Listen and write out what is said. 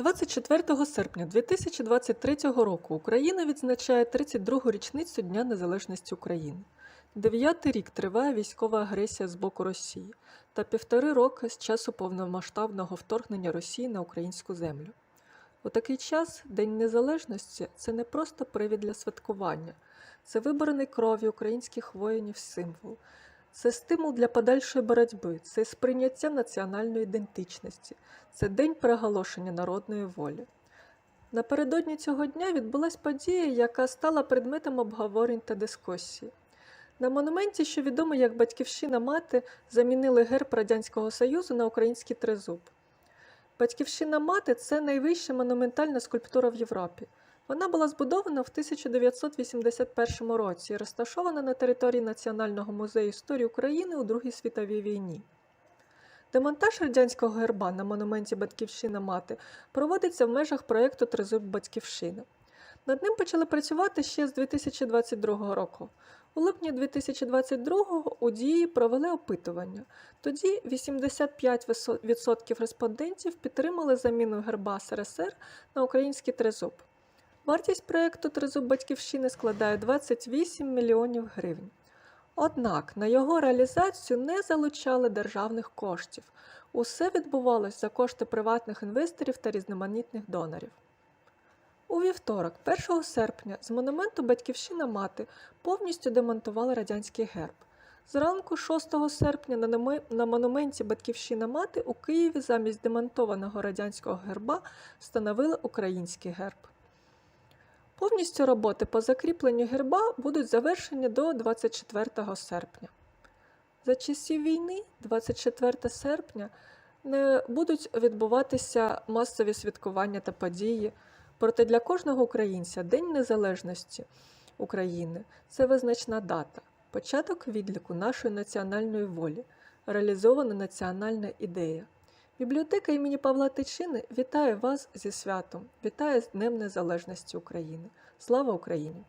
24 серпня 2023 року Україна відзначає 32-гу річницю Дня Незалежності України. Дев'ятий рік триває військова агресія з боку Росії та півтори роки з часу повномасштабного вторгнення Росії на українську землю. У такий час День Незалежності це не просто привід для святкування, це виборений кров'ю українських воїнів символ, це стимул для подальшої боротьби, це сприйняття національної ідентичності, це день проголошення народної волі. Напередодні цього дня відбулася подія, яка стала предметом обговорень та дискусії. На монументі, що відомий як Батьківщина мати, замінили герб Радянського Союзу на український тризуб. Батьківщина мати це найвища монументальна скульптура в Європі. Вона була збудована в 1981 році і розташована на території Національного музею історії України у Другій світовій війні. Демонтаж радянського герба на монументі Батьківщина мати проводиться в межах проєкту Тризуб Батьківщина. Над ним почали працювати ще з 2022 року. У липні 2022-го у дії провели опитування. Тоді 85% респондентів підтримали заміну герба СРСР на український тризуб. Вартість проєкту Тризуб Батьківщини складає 28 мільйонів гривень. Однак на його реалізацію не залучали державних коштів. Усе відбувалося за кошти приватних інвесторів та різноманітних донорів. У вівторок, 1 серпня, з монументу Батьківщина мати повністю демонтували радянський герб. Зранку 6 серпня на монументі Батьківщина мати у Києві замість демонтованого радянського герба встановили український герб. Повністю роботи по закріпленню герба будуть завершені до 24 серпня. За часів війни, 24 серпня, не будуть відбуватися масові святкування та події. Проте для кожного українця День Незалежності України це визначна дата, початок відліку нашої національної волі, реалізована національна ідея. Бібліотека імені Павла Тичини вітає вас зі святом, вітає з Днем Незалежності України. Слава Україні!